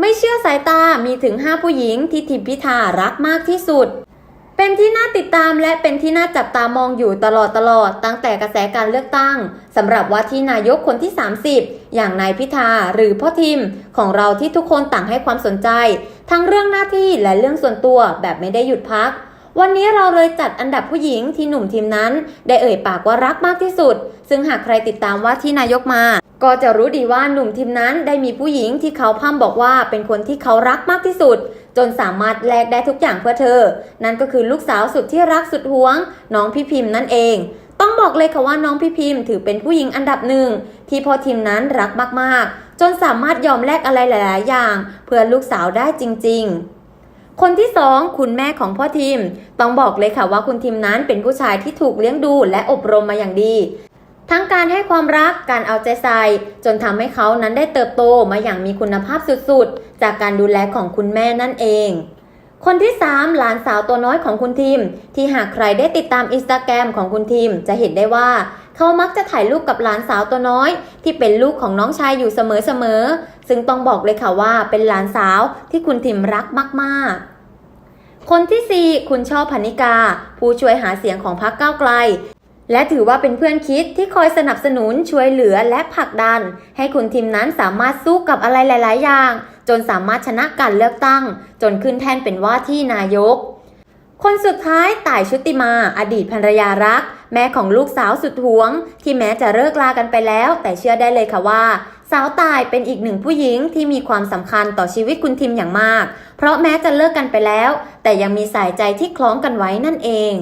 ไม่เชื่อสายตามีถึง 5 ผู้หญิงที่ทิมพิธารักมากที่สุด เป็นที่น่าติดตามและเป็นที่น่าจับตามองอยู่ตลอดตลอดตั้งแต่กระแสการเลือกตั้งสำหรับว่าที่นายกคนที่ 30 อย่างนายพิธาหรือพ่อทิมของเราที่ทุกคนต่างให้ความสนใจ ทั้งเรื่องหน้าที่และเรื่องส่วนตัวแบบไม่ได้หยุดพักวันนี้เราเลยจัดอันดับผู้หญิงที่หนุ่มทีมนั้น ได้เอ่ยปากว่ารักมากที่สุด ซึ่งหากใครติดตามว่าที่นายกมา ก็จะรู้ดีว่าหนุ่มทีมนั้นได้มีผู้หญิงที่เขาพ่ำบอกว่าเป็นคนที่เขารักมากที่สุด จนสามารถแลกได้ทุกอย่างเพื่อเธอ นั่นก็คือลูกสาวสุดที่รักสุดหวง น้องพี่พิมพ์นั่นเอง ต้องบอกเลยค่ะว่าน้องพี่พิมพ์ ถือเป็นผู้หญิงอันดับหนึ่งที่พอทีมนั้นรักมากๆ จนสามารถยอมแลกอะไรหลาย ๆ อย่าง เพื่อลูกสาวได้จริง ๆคนที่สองคุณแม่ของพ่อทีม ต้องบอกเลยค่ะว่าคุณทีมนั้นเป็นผู้ชายที่ถูกเลี้ยงดูและอบรมมาอย่างดี ทั้งการให้ความรัก การเอาใจใส่ จนทำให้เขานั้นได้เติบโตมาอย่างมีคุณภาพสุดๆ จากการดูแลของคุณแม่นั่นเอง คนที่ 3 หลานสาวตัวน้อยของคุณทีม ที่หากใครได้ติดตามอินสตาแกรมของคุณทีม จะเห็นได้ว่า เขามักจะถ่ายรูปกับหลานสาวตัวน้อย ที่เป็นลูกของน้องชายอยู่เสมอๆ ซึ่งต้องบอกเลยค่ะว่าเป็นหลานสาวที่คุณทีมรักมากๆคนที่ 4 คุณช่อพันิกา ผู้ช่วยหาเสียงของพรรคก้าวไกล และถือว่าเป็นเพื่อนคิดที่คอยสนับสนุนช่วยเหลือและผลักดัน ให้คุณทีมนั้นสามารถสู้กับอะไรหลาย ๆ อย่าง จนสามารถชนะการเลือกตั้ง จนขึ้นแท่นเป็นว่าที่นายก คนสุดท้ายต่ายชุติมา อดีตภรรยารัก แม่ของลูกสาวสุดหวง ที่แม้จะเลิกลากันไปแล้ว แต่เชื่อได้เลยค่ะว่าสาวตายเป็นอีกหนึ่งผู้หญิงที่มีความสำคัญต่อชีวิตคุณทิมอย่างมาก เพราะแม้จะเลิกกันไปแล้ว แต่ยังมีสายใจที่คล้องกันไว้นั่นเอง